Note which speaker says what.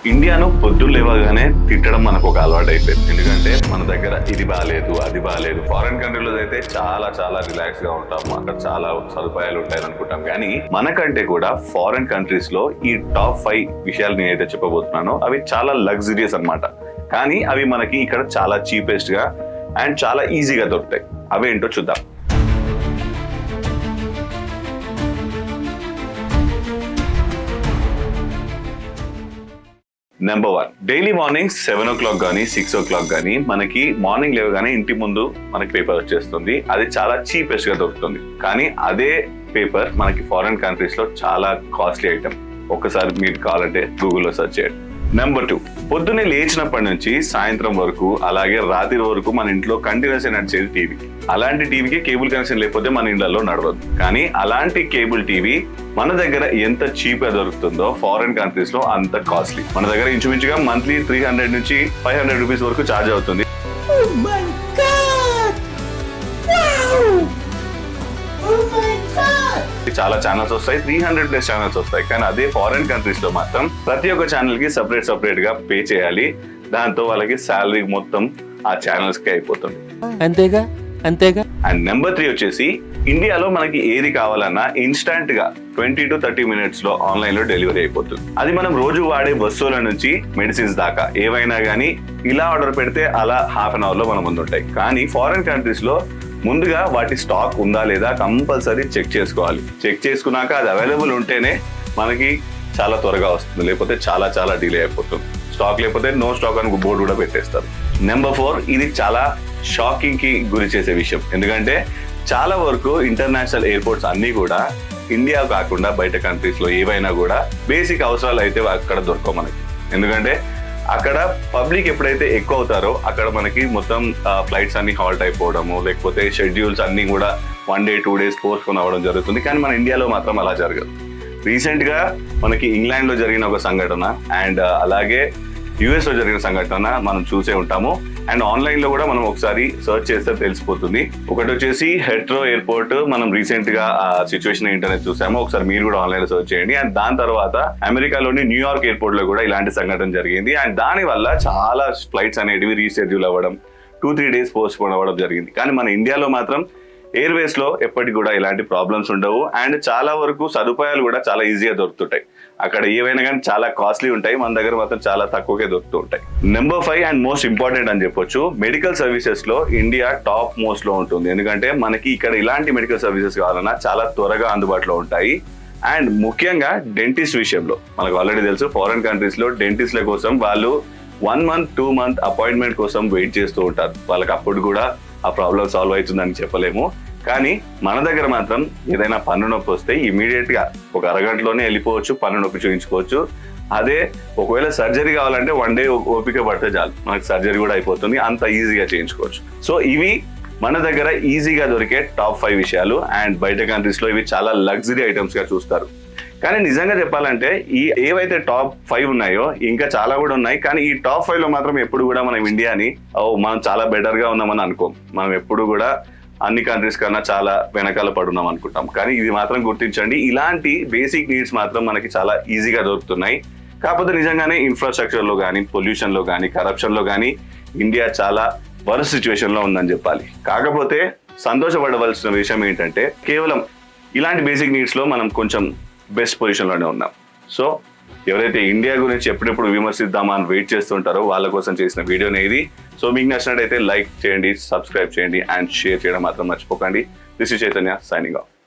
Speaker 1: ఇండియాను పొద్దున్న లేవగానే తిట్టడం మనకు ఒక అలవాటు అయిపోయింది ఎందుకంటే మన దగ్గర ఇది బాగాలేదు అది బాగాలేదు ఫారెన్ కంట్రీలో అయితే చాలా చాలా రిలాక్స్గా ఉంటాం. అక్కడ చాలా సదుపాయాలు ఉంటాయని అనుకుంటాం. కానీ మనకంటే కూడా ఫారెన్ కంట్రీస్లో ఈ టాప్ ఫైవ్ విషయాలు నేనైతే చెప్పబోతున్నానో అవి చాలా లగ్జరియస్ అనమాట కానీ అవి మనకి ఇక్కడ చాలా చీపెస్ట్గా అండ్ చాలా ఈజీగా దొరుకుతాయి. అవేంటో చూద్దాం. Number one daily morning seven o'clock కానీ సిక్స్ ఓ క్లాక్ కానీ మనకి మార్నింగ్ లేవగానే ఇంటి ముందు మనకి పేపర్ వచ్చేస్తుంది. అది చాలా చీపెస్ట్గా దొరుకుతుంది. కానీ అదే పేపర్ మనకి ఫారెన్ కంట్రీస్లో చాలా కాస్ట్లీ ఐటమ్ ఒక్కసారి మీరు కావాలంటే గూగుల్లో సెర్చ్ చేయండి. నెంబర్ టూ పొద్దున్నే లేచినప్పటి నుంచి సాయంత్రం వరకు అలాగే రాత్రి వరకు మన ఇంట్లో కంటిన్యూస్ నడిచేది టీవీ. అలాంటి టీవీకి కేబుల్ కనెక్షన్ లేకపోతే మన ఇళ్ళలో నడవదు. కానీ అలాంటి కేబుల్ టీవీ మన దగ్గర ఎంత చీప్గా దొరుకుతుందో ఫారెన్ కంట్రీస్లో అంత కాస్ట్లీ మన దగ్గర ఇంచుమించుగా మంత్లీ త్రీ హండ్రెడ్ నుంచి ఫైవ్ హండ్రెడ్ రూపీస్ వరకు ఛార్జ్ అవుతుంది.
Speaker 2: Oh
Speaker 1: చాలా ఛానల్స్ వస్తాయి. త్రీ హండ్రెడ్ ప్లస్ ఛానల్స్ వస్తాయి. కానీ అదే ఫారెన్ కంట్రీస్లో మాత్రం ప్రతి ఒక్క ఛానల్కి సపరేట్ సపరేట్గా పే చేయాలి. దాంతో వాళ్ళకి శాలరీ మొత్తం ఆ ఛానల్స్కి అయిపోతుంది.
Speaker 3: అంతేగా? అంతేగా?
Speaker 1: అండ్ నెంబర్ త్రీ వచ్చేసి ఇండియాలో మనకి ఏది కావాలన్నా ఇన్స్టాంట్గా ట్వంటీ టు థర్టీ మినిట్స్లో ఆన్లైన్లో డెలివరీ అయిపోతుంది. అది మనం రోజు వాడే వస్తువుల నుంచి మెడిసిన్స్ దాకా. ఏవైనా కానీ ఇలా ఆర్డర్ పెడితే అలా హాఫ్ అన్ అవర్లో మన ముందు ఉంటాయి. కానీ ఫారెన్ కంట్రీస్లో ముందుగా వాటి స్టాక్ ఉందా లేదా కంపల్సరీ చెక్ చేసుకోవాలి. చెక్ చేసుకున్నాక అది అవైలబుల్ ఉంటేనే మనకి చాలా త్వరగా వస్తుంది. లేకపోతే చాలా చాలా డిలే అయిపోతుంది. స్టాక్ లేకపోతే నో స్టాక్ అని బోర్డు కూడా పెట్టేస్తారు. నెంబర్ ఫోర్ ఇది చాలా షాకింగ్కి గురి చేసే విషయం. ఎందుకంటే చాలా వరకు ఇంటర్నేషనల్ ఎయిర్పోర్ట్స్ అన్ని కూడా ఇండియా కాకుండా బయట కంట్రీస్లో ఏవైనా కూడా బేసిక్ అవసరాలు అయితే అక్కడ దొరకవు మనకి. ఎందుకంటే అక్కడ పబ్లిక్ ఎప్పుడైతే ఎక్కువ అవుతారో అక్కడ మనకి మొత్తం ఫ్లైట్స్ అన్ని హాల్ట్ అయిపోవడము లేకపోతే షెడ్యూల్స్ అన్ని కూడా one day two days postpone అవ్వడం జరుగుతుంది. కానీ మన ఇండియాలో మాత్రం అలా జరగదు. రీసెంట్గా మనకి ఇంగ్లాండ్లో జరిగిన ఒక సంఘటన అండ్ అలాగే యుఎస్లో జరిగిన సంఘటన మనం చూసే ఉంటాము. అండ్ ఆన్లైన్లో కూడా మనం ఒకసారి సర్చ్ చేస్తే తెలిసిపోతుంది. ఒకటి వచ్చేసి హెట్రో ఎయిర్పోర్ట్ మనం రీసెంట్గా ఆ సిచ్యువేషన్ ఏంటనేది చూసాము. ఒకసారి మీరు కూడా ఆన్లైన్లో సర్చ్ చేయండి. అండ్ దాని తర్వాత అమెరికాలోని న్యూయార్క్ ఎయిర్పోర్ట్లో కూడా ఇలాంటి సంఘటన జరిగింది. అండ్ దాని వల్ల చాలా ఫ్లైట్స్ అనేటివి రీషెడ్యూల్ అవ్వడం two three days postpone అవ్వడం జరిగింది. కానీ మన ఇండియాలో మాత్రం ఎయిర్వేస్లో ఎప్పటికి కూడా ఇలాంటి ప్రాబ్లమ్స్ ఉండవు. అండ్ చాలా వరకు సదుపాయాలు కూడా చాలా ఈజీగా దొరుకుతుంటాయి. అక్కడ ఏవైనా కానీ చాలా కాస్ట్లీ ఉంటాయి. మన దగ్గర మాత్రం చాలా తక్కువకే దొరుకుతూ ఉంటాయి number five and most important అని చెప్పొచ్చు. మెడికల్ సర్వీసెస్లో ఇండియా టాప్ మోస్ట్లో ఉంటుంది. ఎందుకంటే మనకి ఇక్కడ ఇలాంటి మెడికల్ సర్వీసెస్ కావాలన్నా చాలా త్వరగా అందుబాటులో ఉంటాయి. అండ్ ముఖ్యంగా డెంటిస్ట్ విషయంలో. మనకు ఆల్రెడీ తెలుసు ఫారెన్ కంట్రీస్లో డెంటిస్ట్ల కోసం వాళ్ళు one month two month appointment కోసం వెయిట్ చేస్తూ ఉంటారు. వాళ్ళకి అప్పుడు కూడా ఆ ప్రాబ్లం సాల్వ్ అవుతుందని చెప్పలేము. కానీ మన దగ్గర మాత్రం ఏదైనా పన్ను నొప్పి వస్తే ఇమీడియట్గా ఒక అరగంటలోనే వెళ్ళిపోవచ్చు పన్ను నొప్పి చూపించుకోవచ్చు. అదే ఒకవేళ సర్జరీ కావాలంటే వన్ డే ఓపిక పడితే చాలు. మనకి సర్జరీ కూడా అయిపోతుంది అంత ఈజీగా చేయించుకోవచ్చు. సో ఇవి మన దగ్గర ఈజీగా దొరికే టాప్ ఫైవ్ విషయాలు. అండ్ బయట కంట్రీస్లో ఇవి చాలా లగ్జరీ ఐటమ్స్గా చూస్తారు. కానీ నిజంగా చెప్పాలంటే ఈ ఏవైతే టాప్ ఫైవ్ ఉన్నాయో ఇంకా చాలా కూడా ఉన్నాయి. కానీ ఈ టాప్ ఫైవ్లో మాత్రం ఎప్పుడు కూడా మనం ఇండియాని ఓ మనం చాలా బెటర్గా ఉన్నామని అనుకోం. మనం ఎప్పుడు కూడా అన్ని కంట్రీస్ కన్నా చాలా వెనకాల పడున్నాం అనుకుంటాం. కానీ ఇది మాత్రం గుర్తించండి. ఇలాంటి బేసిక్ నీడ్స్ మాత్రం మనకి చాలా ఈజీగా దొరుకుతున్నాయి. కాకపోతే నిజంగానే ఇన్ఫ్రాస్ట్రక్చర్లో కానీ పొల్యూషన్లో కానీ కరప్షన్లో కానీ ఇండియా చాలా వరస్ట్ సిచ్యువేషన్లో ఉందని చెప్పాలి. కాకపోతే సంతోషపడవలసిన విషయం ఏంటంటే కేవలం ఇలాంటి బేసిక్ నీడ్స్లో మనం కొంచెం బెస్ట్ పొజిషన్లోనే ఉన్నాం. సో ఎవరైతే ఇండియా గురించి ఎప్పుడెప్పుడు విమర్శిద్దామా అని వెయిట్ చేస్తుంటారో వాళ్ళ కోసం చేసిన వీడియోనే ఇది. సో మీకు నచ్చినట్టయితే లైక్ చేయండి సబ్స్క్రైబ్ చేయండి అండ్ షేర్ చేయడం మాత్రం మర్చిపోకండి. This is Chaitanya signing off